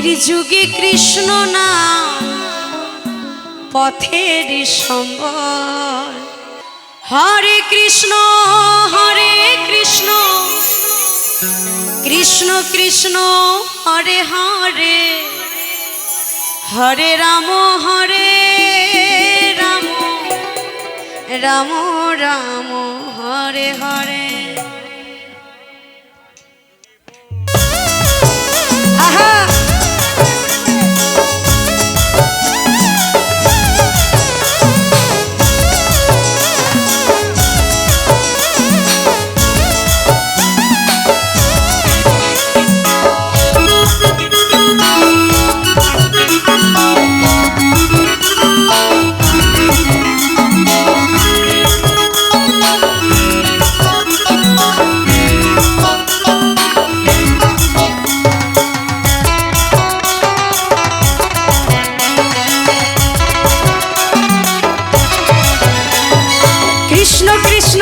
যুগে কৃষ্ণ নাম পথের সম্বল। হরে কৃষ্ণ হরে কৃষ্ণ কৃষ্ণ কৃষ্ণ, হরে হরে। হরে রাম হরে রাম রাম রাম, হরে হরে।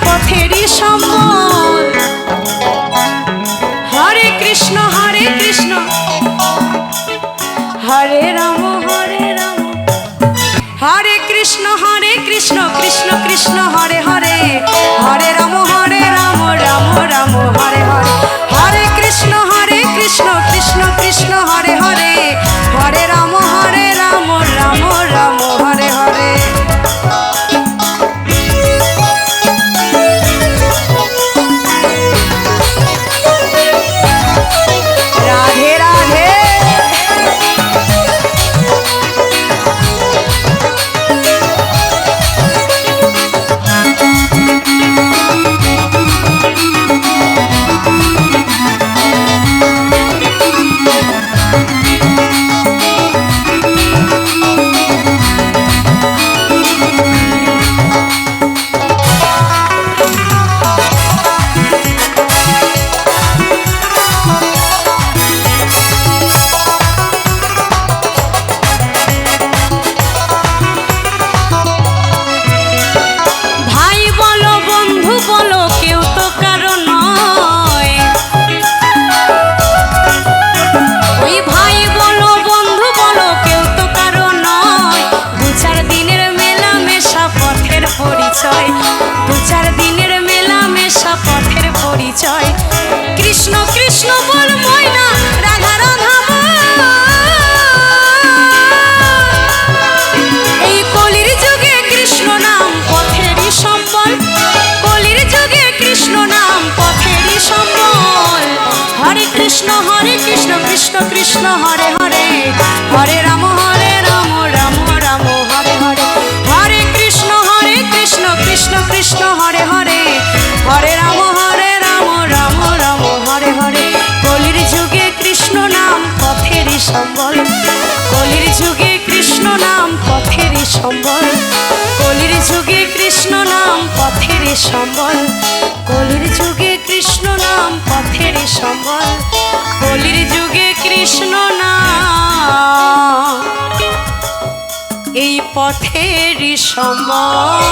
পথেরই সম পরিচয়। কৃষ্ণ কৃষ্ণ বল ময়না, রাধা রাধা এই কলির যুগে কৃষ্ণ নাম পথেরই সম্বল। কলির যুগে কৃষ্ণ নাম পথেরই সম্বল। হরে কৃষ্ণ হরে কৃষ্ণ কৃষ্ণ কৃষ্ণ, হরে হরে। হরে রাম সম্বল। কলির যুগে কৃষ্ণ নাম পথেরই সম্বল। কলির যুগে কৃষ্ণ নাম পথেরই সম্বল। কলির যুগে কৃষ্ণ নাম পথেরই সম্বল। কলির যুগে কৃষ্ণ নাম এই পথেরই সম্বল।